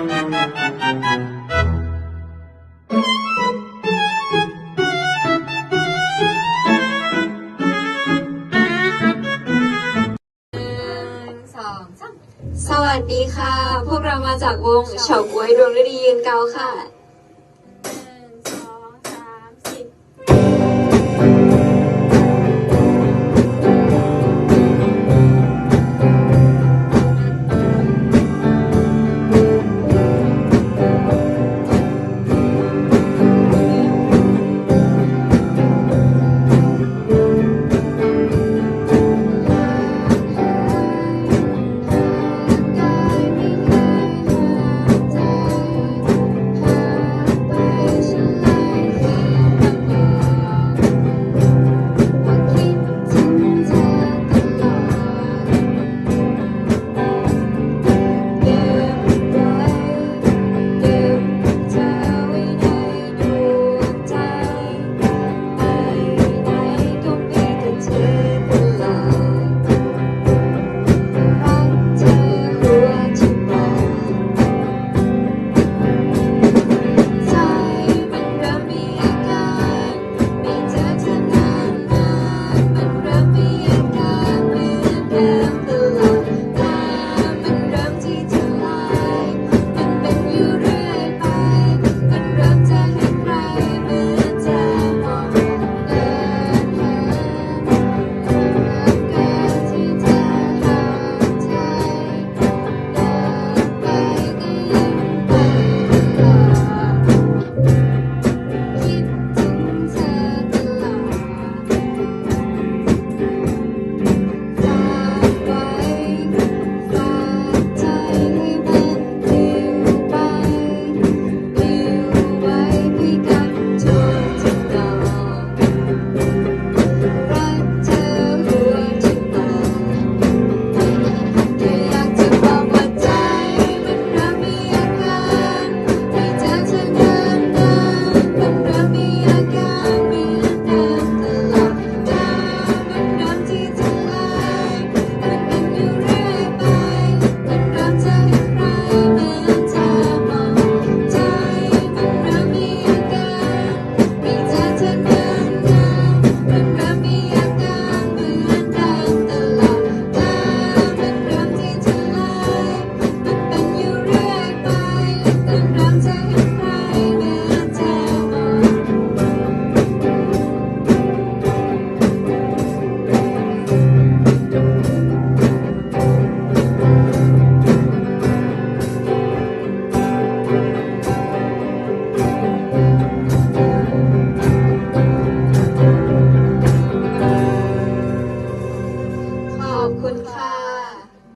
สองสามสวัสดีค่ะ พวกเรามาจากวงเฉาก๊วยดวงฤดียืนเกาค่ะ